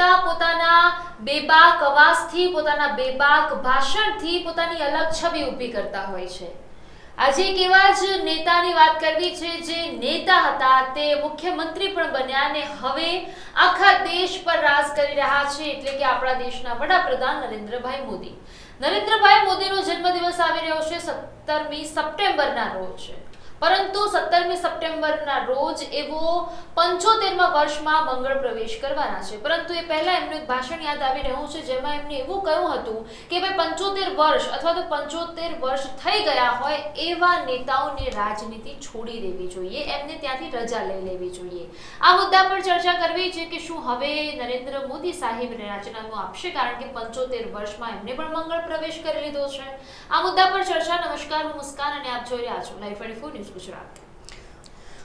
નેતા પોતાના બેબાક અવાજથી, પોતાના બેબાક ભાષણથી પોતાની અલગ છબી ઊભી કરતા હોય છે. આજે એક એવા જ નેતાની વાત કરવી છે જે નેતા હતા. તે મુખ્યમંત્રી પણ બન્યા અને હવે આખા દેશ પર રાજ કરી રહ્યા છે એટલે કે આપણા દેશના વડાપ્રધાન નરેન્દ્રભાઈ મોદી. નરેન્દ્રભાઈ મોદીનો જન્મદિવસ આવી રહ્યો છે સત્તરમી સપ્ટેમ્બરના રોજ. પરંતુ સત્તરમી સપ્ટેમ્બરના રોજ એવો પંચોતેરમાં વર્ષમાં મંગળ પ્રવેશ કરવાના છે. પરંતુ એ પહેલા એમનું એક ભાષણ યાદ આવી રહ્યું છે, જેમાં એમને એવું કહ્યું હતું કે ભાઈ પંચોતેર વર્ષ અથવા તો પંચોતેર વર્ષ થઈ ગયા હોય એવા નેતાઓને રાજનીતિ છોડી દેવી જોઈએ, એમને ત્યાંથી રજા લઈ લેવી જોઈએ. આ મુદ્દા પર ચર્ચા કરવી છે કે શું હવે નરેન્દ્ર મોદી સાહેબને રાજીનામું આપશે, કારણ કે પંચોતેર વર્ષમાં એમને પણ મંગળ પ્રવેશ કરી લીધો છે. આ મુદ્દા પર ચર્ચા, નમસ્કાર, હું મુસ્કાન અને આપ જોઈ રહ્યા છો. Life Twenty Four News Gujarat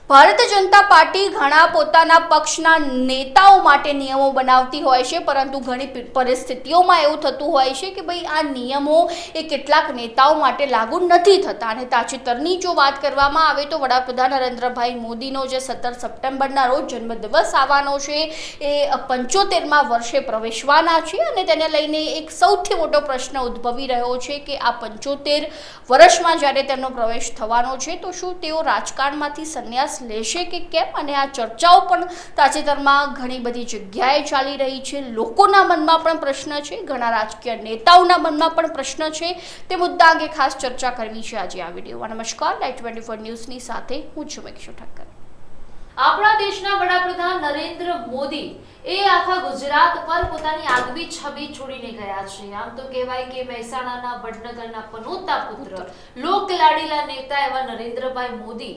Bharatiya Janata Party ઘણા પોતાના પક્ષના નેતાઓ માટે નિયમો બનાવતી હોય છે, પરંતુ ઘણી પરિસ્થિતિઓમાં એવું થતું હોય છે કે ભાઈ આ નિયમો એ કેટલાક નેતાઓ માટે લાગુ નથી થતા. અને તાજેતરની જો વાત કરવામાં આવે તો વડાપ્રધાન નરેન્દ્રભાઈ મોદીનો જે સત્તર સપ્ટેમ્બરના રોજ જન્મદિવસ આવવાનો છે, એ પંચોતેરમાં વર્ષે પ્રવેશવાના છે અને તેને લઈને એક સૌથી મોટો પ્રશ્ન ઉદ્ભવી રહ્યો છે કે આ પંચોતેર વર્ષમાં જ્યારે તેમનો પ્રવેશ થવાનો છે, તો શું તેઓ રાજકારણમાંથી સંન્યાસ લેશે કે કેમ? અને આ ચર્ચાઓ પણ તાજેતરમાં ઘણી બધી જગ્યાએ ચાલી રહી છે. લોકોના મનમાં પણ પ્રશ્ન છે. ઘણા રાજકીય નેતાઓના મનમાં પણ પ્રશ્ન છે. તે મુદ્દા અંગે ખાસ ચર્ચા કરવી છે આજે આ વિડીયોમાં. નમસ્કાર. લાઈટ ટ્વેન્ટી ફોર ન્યૂઝની સાથે હું છું મેક્ષુ ઠક્કર. આપણા દેશના વડાપ્રધાન નરેન્દ્ર મોદી એ આખા ગુજરાત પર પોતાની આગવી છબી છોડીને ગયા છે. આમ તો કહેવાય કે મહેસાણાના વડનગરના પનોતા પુત્ર લોક લાડીલા નેતા એવા નરેન્દ્રભાઈ મોદી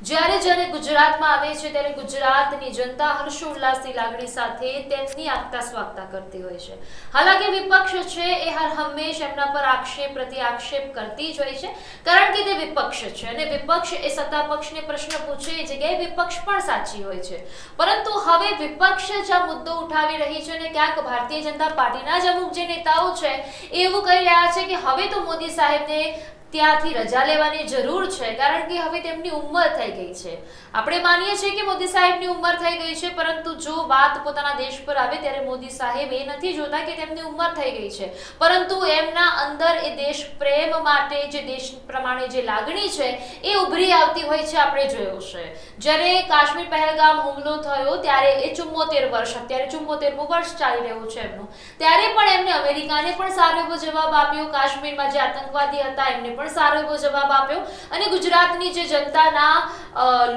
જ્યારે જ્યારે ગુજરાતમાં આવે છે ત્યારે ગુજરાતની જનતા હર્ષોલ્લાસની લાગણી સાથે તેમની આગતા સ્વાગતા કરતી હોય છે. હાલાકી વિપક્ષ છે એ હર હંમેશ એમના પર આક્ષેપ પ્રતિ આક્ષેપ કરતી જ હોય છે, કારણ કે તે વિપક્ષ છે અને વિપક્ષ એ સત્તા પક્ષને પ્રશ્ન પૂછે એ જગ્યાએ વિપક્ષ પણ સાચી હોય છે. પરંતુ હવે વિપક્ષ જ આ મુદ્દો ઉઠાવી રહી છે અને ક્યાંક ભારતીય જનતા પાર્ટીના જ અમુક જે નેતાઓ છે એવું કહી રહ્યા છે કે હવે તો મોદી સાહેબને ત્યાંથી રજા લેવાની જરૂર છે, કારણ કે હવે તેમની ઉંમર થઈ ગઈ છે. આપણે માનીએ છીએ કે મોદી સાહેબની ઉંમર થઈ ગઈ છે, પરંતુ જો વાત પોતાના દેશ પર આવે ત્યારે મોદી સાહેબ એ નથી જોતા કે તેમની ઉંમર થઈ ગઈ છે. પરંતુ એમના અંદર એ દેશ પ્રેમ માટે જે દેશ પ્રમાણે જે લાગણી છે, એ ઉભરી આવતી હોય છે આપણે જોયું છે. જ્યારે કાશ્મીર પહેલગામ હુમલો થયો, ત્યારે એ ચુમ્મોતેર વર્ષ, અત્યારે ચુમ્મોતેરમું વર્ષ ચાલી રહ્યું છે એમનું. ત્યારે પણ એમને અમેરિકાને પણ સારો એવો જવાબ આપ્યો. કાશ્મીરમાં જે આતંકવાદી હતા, એમને પણ સારો એવો જવાબ આપ્યો. અને ગુજરાતની જે જનતાના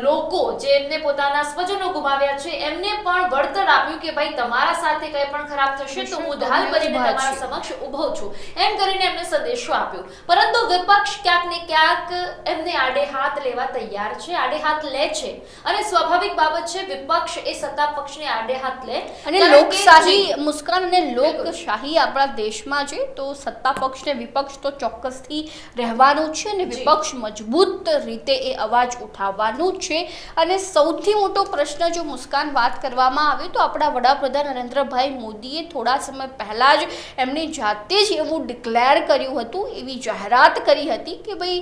લોકો જે એમને પોતાના સ્વજનો ગુમાવ્યા છે એમને પણ વળતર આપ્યું કે ભાઈ તમારા સાથે કંઈ પણ ખરાબ થશે તો હું ઢાલ ભરીને તમારા સમક્ષ ઊભો છું. એમ કરીને એમને સંદેશો આપ્યો. પરંતુ વિપક્ષ ક્યાંક ને ક્યાંક એમને આડે હાથ લેવા તૈયાર છે આડે હાથ લે છે. અને સ્વાભાવિક બાબત છે વિપક્ષ એ સત્તા પક્ષને આડે હાથ લે. અને લોકશાહી મુસ્કાન અને લોકશાહી આપણા દેશમાં છે તો સત્તા પક્ષ ને વિપક્ષ તો ચોક્કસથી રહેવાનું જ છે અને વિપક્ષ મજબૂત રીતે એ અવાજ ઉઠાવવાનું છે. અને સૌથી મોટો પ્રશ્ન જો મુસ્કાન વાત કરવામાં આવે તો આપણા વડાપ્રધાન નરેન્દ્રભાઈ મોદીએ થોડા સમય પહેલાં જ એમની જાતે જ એવું ડિક્લેર કર્યું હતું એવી જાહેરાત કરી હતી કે ભાઈ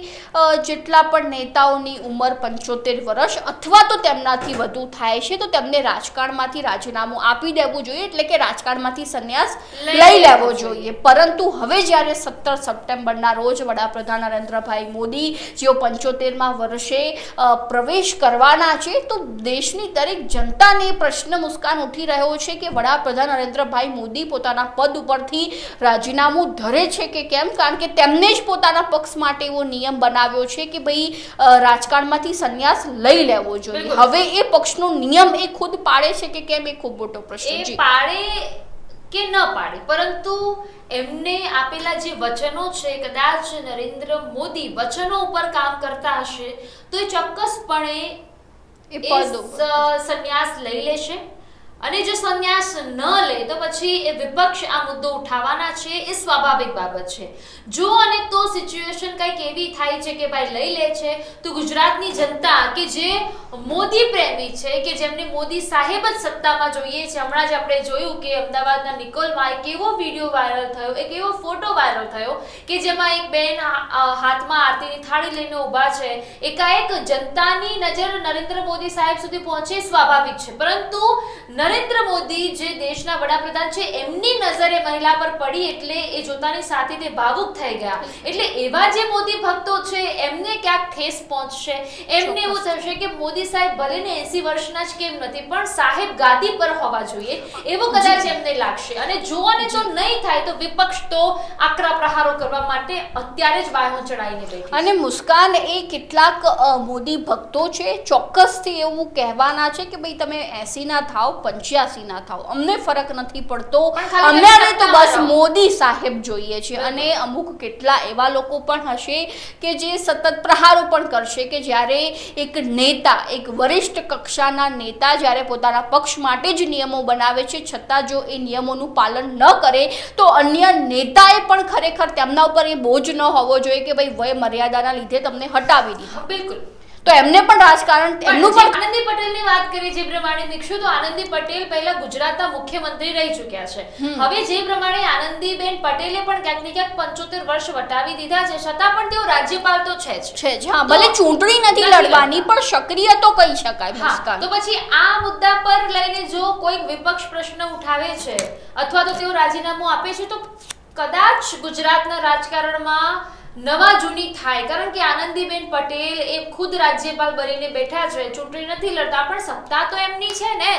જેટલા પણ નેતાઓની ઉંમર પંચોતેર વર્ષ અથવા તો તેમનાથી વધુ થાય છે તો તેમને રાજકારણમાંથી રાજીનામું આપી દેવું જોઈએ એટલે કે રાજકારણમાંથી સંન્યાસ લઈ લેવો જોઈએ. પરંતુ હવે જ્યારે સત્તર સપ્ટેમ્બરના રોજ વડાપ્રધાન નરેન્દ્રભાઈ મોદી જેઓ પંચોતેરમાં વર્ષે પ્રવેશ કરવાના છે તો દેશની દરેક જનતાને પ્રશ્ન મુસ્કાન ઉઠી રહ્યો છે કે વડાપ્રધાન નરેન્દ્રભાઈ મોદી પોતાના પદ ઉપરથી રાજીનામું ધરે છે કે કેમ? કારણ કે તેમને જ પોતાના પક્ષ માટે એવો નિયમ બનાવ્યો છે કે ભાઈ રાજકારણમાંથી સંન્યાસ લઈ લેવો જોઈએ. હવે એ પક્ષનો નિયમ એ ખુદ પાડે છે કે કેમ? એ ખૂબ મોટો પ્રશ્ન છે. પાડે કે ન પાડે. પરંતુ એમને આપેલા જે વચનો છે કદાચ નરેન્દ્ર મોદી વચનો ઉપર કામ કરતા હશે તો એ ચોક્કસપણે એ સંન્યાસ લઈ લેશે. અને જો સંન્યાસ ન લે, તો પછી એ વિપક્ષ આ મુદ્દો ઉઠાવવાના છે, એ સ્વાભાવિક બાબત છે. જો અને તો સિચ્યુએશન કંઈક એવી થાય છે કે ભાઈ લઈ લે છે, તો ગુજરાતની જનતા કે જે મોદી પ્રેમી છે, કે જેમને મોદી સાહેબ જ સત્તામાં જોઈએ છે, હમણાં જ આપણે જોયું કે અમદાવાદના નિકોલમાં એક એવો વીડિયો વાયરલ થયો, એક એવો ફોટો વાયરલ થયો, કે જેમાં એક બેન હાથમાં આરતીની થાળી લઈને ઊભા છે, એકાએક જનતાની નજર નરેન્દ્ર મોદી સાહેબ સુધી પહોંચે સ્વાભાવિક છે. પરંતુ નરેન્દ્ર મોદી જે દેશના વડાપ્રધાન છે એમની નજરે મહિલા પર પડી એટલે એ જોતાની સાથે તે ભાવુક થઈ ગયા. એટલે એવા જે મોદી ભક્તો છે એમને ક્યાંક ઠેસ પહોંચશે? એમને એવું થશે કે મોદી સાહેબ ભલે ને એસી વર્ષના જ કેમ નથી પણ સાહેબ ગાદી પર હોવા જોઈએ. એવું કદાચ એમને લાગશે. અને જો અને જો. નહીં થાય તો વિપક્ષ તો આકરા પ્રહારો કરવા માટે અત્યારે જ વાહનો ચડાવીને બેઠી અને મુસ્કાન એ કેટલાક મોદી ભક્તો છે ચોક્કસથી એવું કહેવાના છે કે ભાઈ તમે એસી ના થાવ પંચ્યાસી ના થાવ. અમને ફરક નથી પડતો. અમને તો બસ મોદી સાહેબ જોઈએ છે. અને અમુક કેટલા એવા લોકો પણ હશે કે જે સતત પ્રહારો પણ કરશે કે જ્યારે એક નેતા એક વરિષ્ઠ કક્ષાના નેતા જ્યારે પોતાના પક્ષ માટે જ નિયમો બનાવે છે છતાં જો એ નિયમોનું પાલન ન કરે તો અન્ય નેતાએ પણ ખરેખર તેમના ઉપર એ બોજ ન હોવો જોઈએ કે ભાઈ વય મર્યાદાના લીધે તમને હટાવી દીધા. બિલકુલ. તો એમને પણ રાજકારણ એમનું પણ આનંદી પટેલની વાત કરી જે પ્રમાણે નીકળ્યું તો આનંદી પટેલ પહેલા ગુજરાતના મુખ્યમંત્રી રહી ચૂક્યા છે. હવે જે પ્રમાણે આનંદીબેન પટેલે પણ ક્યાંક ને ક્યાંક પંચોતેર વર્ષ વટાવી દીધા છે છતાં પણ તેઓ રાજ્યપાલ તો છે જ. છે જ. હા ભલે ચૂંટણી નથી લડવાની પણ સક્રિય તો કહી શકાય મુસ્કાન. તો પછી આ મુદ્દા પર લઈને જો કોઈક વિપક્ષ પ્રશ્ન ઉઠાવે છે અથવા તો તેઓ રાજીનામું આપે છે તો કદાચ ગુજરાતના રાજકારણમાં નવા જૂની થાય. કારણ કે આનંદીબેન પટેલ એ ખુદ રાજ્યપાલ બનીને બેઠા છે. ચૂંટણી નથી લડતા પણ સત્તા તો એમની છે ને.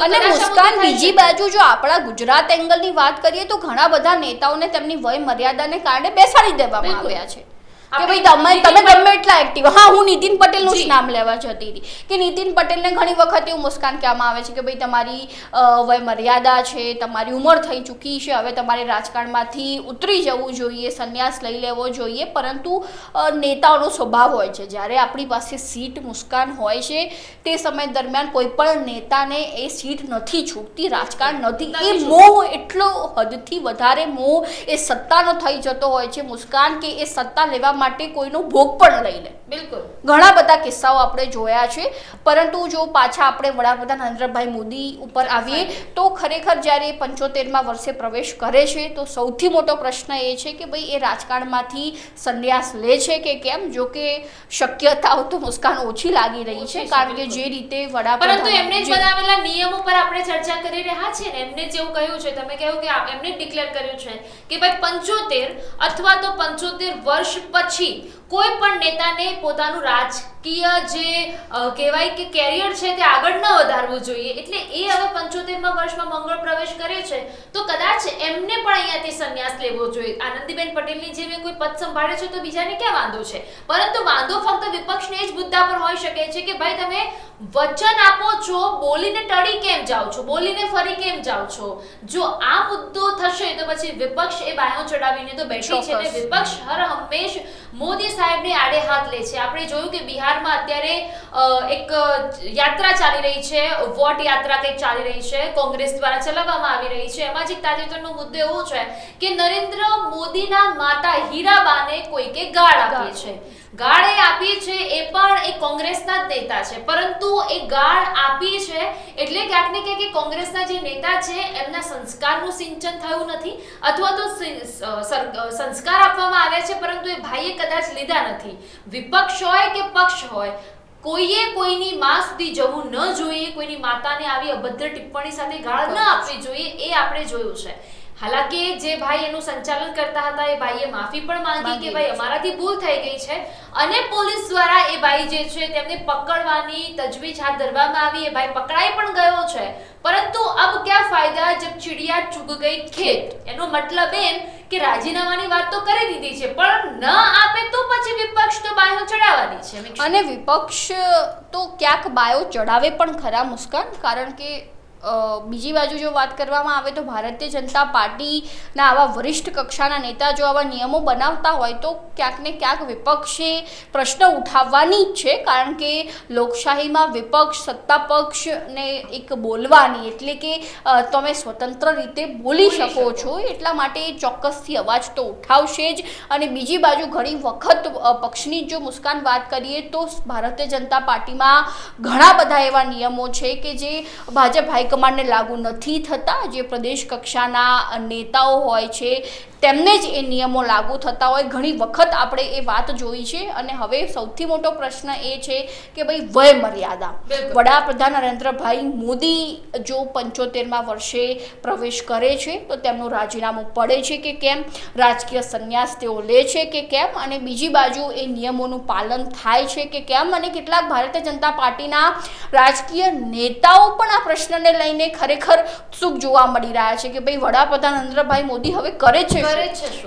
અને મુસ્કાન બીજી બાજુ જો આપણા ગુજરાત એંગલની વાત કરીએ તો ઘણા બધા નેતાઓને તેમની વય મર્યાદાને કારણે બેસાડી દેવામાં. આવ્યા છે. કે ભાઈ તમે તમે ગમે એટલા એક્ટિવ હા. હું નીતિન પટેલનું જ નામ લેવા જતી હતી. કે નીતિન પટેલને ઘણી વખત એવું મુસ્કાન કહેવામાં આવે છે કે ભાઈ તમારી વય મર્યાદા છે તમારી ઉંમર થઈ ચૂકી છે હવે તમારે રાજકારણમાંથી ઉતરી જવું જોઈએ સંન્યાસ લઈ લેવો જોઈએ. પરંતુ નેતાઓનો સ્વભાવ હોય છે. જ્યારે આપણી પાસે સીટ મુસ્કાન હોય છે તે સમય દરમિયાન કોઈ પણ નેતાને એ સીટ નથી છૂટતી રાજકારણ નથી. એ મોહ એટલો હદથી વધારે મોહ એ સત્તાનો થઈ જતો હોય છે. મુસ્કાન કે એ સત્તા લેવા માટે કોઈનો ભોગ પણ લઈ લે. બિલકુલ. ઘણા બધા કિસ્સાઓ આપણે જોયા છે. પરંતુ જો પાછા આપણે વડાપ્રધાન નરેન્દ્રભાઈ મોદી ઉપર આવીએ તો ખરેખર જ્યારે પંચોતેરમાં વર્ષે પ્રવેશ કરે છે તો સૌથી મોટો પ્રશ્ન એ છે કે ભાઈ એ રાજકારણમાંથી સંન્યાસ લે છે કે કેમ? જો કે શક્યતાઓ તો મુસ્કાન ઓછી લાગી રહી છે કારણ કે જે રીતે પરંતુ એમને જ બનાવેલા નિયમો પર આપણે ચર્ચા કરી રહ્યા છીએ ને એમને જેવું કહ્યું છે. તમે કહ્યું કે એમને ડિક્લેર કર્યું છે કે ભાઈ પંચોતેર અથવા તો પંચોતેર વર્ષ પછી cheap. કોઈ પણ નેતાને પોતાનું રાજકીય જે કહેવાય કે કેરિયર છે તે આગળ ન વધારવું જોઈએ. એટલે એ હવે પંચોતેરમાં વર્ષમાં મંગળ પ્રવેશ કર્યો છે તો કદાચ એમને પણ અહીંયાથી સંન્યાસ લેવો જોઈએ. આનંદીબેન પટેલની એ કોઈ પદ સંભાળે છે તો બીજાને ક્યાં વાંધો છે? પરંતુ વાંધો ફક્ત વિપક્ષને જ મુદ્દા પર હોઈ શકે છે કે ભાઈ તમે વચન આપો છો બોલીને ટળી કેમ જાઓ છો? બોલીને ફરી કેમ જાઓ છો? જો આ મુદ્દો થશે તો પછી વિપક્ષ એ બાયો ચડાવીને તો બેઠી છે ને વિપક્ષ હર હંમેશ મોદી સાહેબને આડે હાથ લે છે. આપણે જોયું કે બિહારમાં અત્યારે એક યાત્રા ચાલી રહી છે. વોટ યાત્રા કંઈક ચાલી રહી છે. કોંગ્રેસ દ્વારા ચલાવવામાં આવી રહી છે. એમાં જ એક તાજેતરનો મુદ્દો એવો છે કે નરેન્દ્ર મોદીના માતા હીરાબાને કોઈકે ગાળ આપે છે. ગાળ આપી છે એ પણ એ કોંગ્રેસના જ નેતા છે. પરંતુ એ ગાળ આપી છે એટલે ક્યાંક ને ક્યાંક કોંગ્રેસના જે નેતા છે, એમના સંસ્કારનું સિંચન થયું નથી અથવા તો સંસ્કાર આપવામાં આવ્યા છે, પરંતુ એ ભાઈએ કદાચ લીધા નથી. વિપક્ષ હોય કે પક્ષ હોય, કોઈએ કોઈની માં સુધી જવું ન જોઈએ, કોઈની માતાને આવી અભદ્ર ટિપ્પણી સાથે ગાળ ન આપવી જોઈએ, એ આપણે જોયું છે. હાલાકી જે ભાઈ એનું સંચાલન કરતા હતા એ ભાઈએ માફી પણ માંગી કે ભાઈ અમારાથી ભૂલ થઈ ગઈ છે. અને પોલીસ દ્વારા એ ભાઈ જે છે તેમને પકડવાની તજવીજ હાથ ધરવામાં આવી. એ ભાઈ પકડાઈ પણ ગયો છે. પરંતુ અબ ક્યા ફાયદા? જબ ચિડિયા ચૂક ગઈ ખેત. એનો મતલબ એમ કે રાજીનામાની વાત તો કરી દીધી છે પણ ન આપે તો પછી વિપક્ષ તો બાયો ચડાવવાની છે. અને વિપક્ષ તો ક્યાંક બાયો ચડાવે પણ ખરા મુસ્કાન કારણ કે બીજી બાજુ જો વાત કરવામાં આવે તો ભારતીય જનતા પાર્ટીના આવા વરિષ્ઠ કક્ષાના નેતા જો આવા નિયમો બનાવતા હોય તો ક્યાંક ને ક્યાંક વિપક્ષે પ્રશ્ન ઉઠાવવાની જ છે. કારણ કે લોકશાહીમાં વિપક્ષ સત્તા પક્ષને એક બોલવાની એટલે કે તમે સ્વતંત્ર રીતે બોલી શકો. છો. એટલા માટે ચોક્કસથી અવાજ તો ઉઠાવશે જ. અને બીજી બાજુ ઘણી વખત પક્ષની જો મુસ્કાન વાત કરીએ તો ભારતીય જનતા પાર્ટીમાં ઘણા બધા એવા નિયમો છે કે જે ભાજપ હાઈકમાન્ડ હાઈકમાન્ડને લાગુ નથી થતા. જે પ્રદેશ કક્ષાના નેતાઓ હોય છે તેમને જ એ નિયમો લાગુ થતા હોય. ઘણી વખત આપણે એ વાત જોઈ છે. અને હવે સૌથી મોટો પ્રશ્ન એ છે કે ભાઈ વય મર્યાદા. વડાપ્રધાન નરેન્દ્રભાઈ મોદી જો પંચોતેરમાં વર્ષે પ્રવેશ કરે છે તો તેમનું રાજીનામું પડે છે કે કેમ? રાજકીય સંન્યાસ તેઓ લે છે કે કેમ? અને બીજી બાજુ એ નિયમોનું પાલન થાય છે કે કેમ? અને કેટલાક ભારતીય જનતા પાર્ટીના રાજકીય નેતાઓ પણ આ પ્રશ્નને લઈને ખરેખર ઉત્સુક જોવા મળી રહ્યા છે કે ભાઈ વડાપ્રધાન નરેન્દ્રભાઈ મોદી હવે કરે છે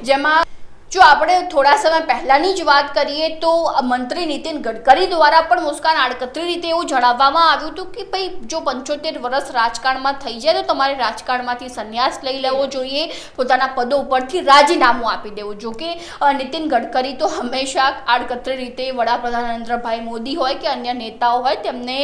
જેમાં જો આપણે થોડા સમય પહેલાંની જ વાત કરીએ તો મંત્રી નીતિન ગડકરી દ્વારા પણ મુસ્કાન આડકતરી રીતે એવું જણાવવામાં આવ્યું હતું કે ભાઈ જો પંચોતેર વર્ષ રાજકારણમાં થઈ જાય તો તમારે રાજકારણમાંથી સંન્યાસ લઈ લેવો જોઈએ પોતાના પદો ઉપરથી રાજીનામું આપી દેવું. જો કે નીતિન ગડકરી તો હંમેશા આડકતરી રીતે વડાપ્રધાન નરેન્દ્રભાઈ મોદી હોય કે અન્ય નેતાઓ હોય તેમને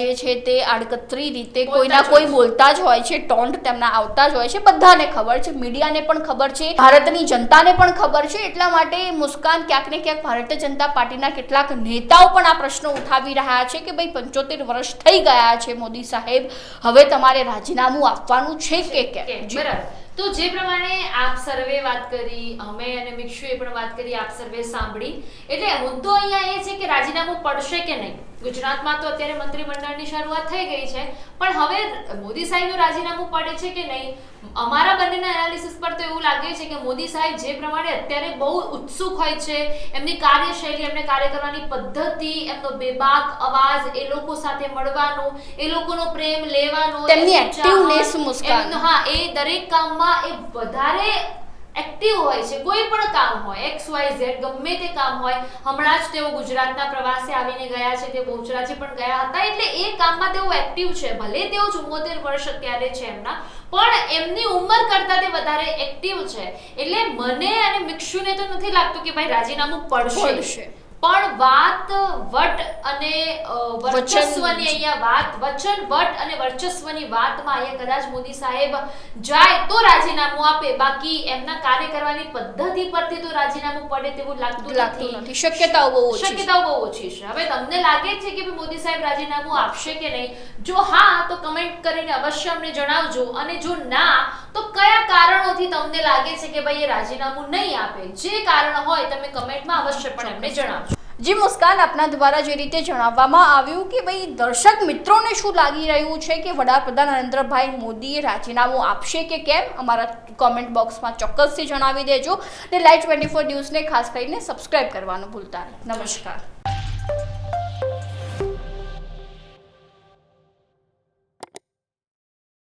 જે છે તે આડકતરી રીતે કોઈના કોઈ બોલતા જ હોય છે ટોન્ટ તેમના આવતા જ હોય છે. બધાને ખબર છે મીડિયાને પણ ખબર છે ભારતની જનતાને પણ ખબર છે એટલા માટે મુસ્કાન ક્યાંક ને ક્યાંક ભારતીય જનતા પાર્ટીના કેટલાક નેતાઓ પણ આ પ્રશ્નો ઉઠાવી રહ્યા છે કે ભાઈ પંચોતેર વર્ષ થઈ ગયા છે મોદી સાહેબ. હવે તમારે રાજીનામું આપવાનું છે કે, કેમ? બરાબર. તો જે પ્રમાણે આપ સર્વે વાત કરી અમે અને મિક્ષુએ પણ વાત કરી આપ સર્વે સાંભળી. એટલે મુદ્દો અહીંયા એ છે કે રાજીનામું પડશે કે નહીં? ગુજરાતમાં તો અત્યારે મંત્રીમંડળની શરૂઆત થઈ ગઈ છે પણ હવે મોદી સાહેબનું રાજીનામું પડે છે કે નહીં? અમારા બંનેના એનાલિસિસ પર તો એવું લાગે છે કે મોદી સાહેબ જે પ્રમાણે અત્યારે બહુ ઉત્સુક હોય છે એમની કાર્યશૈલી એમને કાર્ય કરવાની પદ્ધતિ એમનો બેબાક અવાજ એ લોકો સાથે મળવાનો એ લોકોનો પ્રેમ લેવાનો તેમની activeness મુસ્કાન. હા એ દરેક કામમાં એ વધારે એક્ટિવ હોય છે, કોઈ પણ કામ હોય એક્સ વાય ઝેડ ગમે તે કામ હોય, હમણાં જ તેઓ ગુજરાતના પ્રવાસે આવીને ગયા છે, તે બહુચરાજી પણ ગયા હતા, એટલે એ કામમાં તેઓ એક્ટિવ છે, ભલે તેઓ ચુમ્મોતેર વર્ષ અત્યારે છે એમના, પણ એમની ઉંમર કરતા તે વધારે એક્ટિવ છે એટલે મને અને મિક્ષુને તો નથી લાગતું કે ભાઈ રાજીનામું પડશે. પણ વાત વટ અને વર્ચસ્વની અહીંયા વાત વચન વટ અને વર્ચસ્વની વાતમાં અહીંયા કદાચ મોદી સાહેબ જાય તો રાજીનામું આપે. બાકી એમના કાર્ય કરવાની પદ્ધતિ પરથી તો રાજીનામું પડે તેવું લાગતું લાગતું નથી. શક્યતાઓ બહુ ઓછી શક્યતાઓ બહુ ઓછી છે. હવે તમને લાગે છે કે મોદી સાહેબ રાજીનામું આપશે કે નહીં? જો હા તો કમેન્ટ કરીને અવશ્ય અમને જણાવજો. અને જો ના તો કયા કારણોથી તમને લાગે છે કે ભાઈ એ રાજીનામું નહીં આપે? જે કારણ હોય તમે કમેન્ટમાં અવશ્ય પણ અમને જણાવજો. જી મુસ્કાન આપના દ્વારા જે રીતે જણાવવામાં આવ્યું કે ભાઈ દર્શક મિત્રોને શું લાગી રહ્યું છે કે વડાપ્રધાન નરેન્દ્રભાઈ મોદીએ રાજીનામું આપશે કે કેમ? અમારા કોમેન્ટ બોક્સમાં ચોક્કસથી જણાવી દેજો. ને લાઈવ ટ્વેન્ટી ફોર ન્યૂઝને ખાસ કરીને સબસ્ક્રાઇબ કરવાનું ભૂલતા નહીં. નમસ્કાર.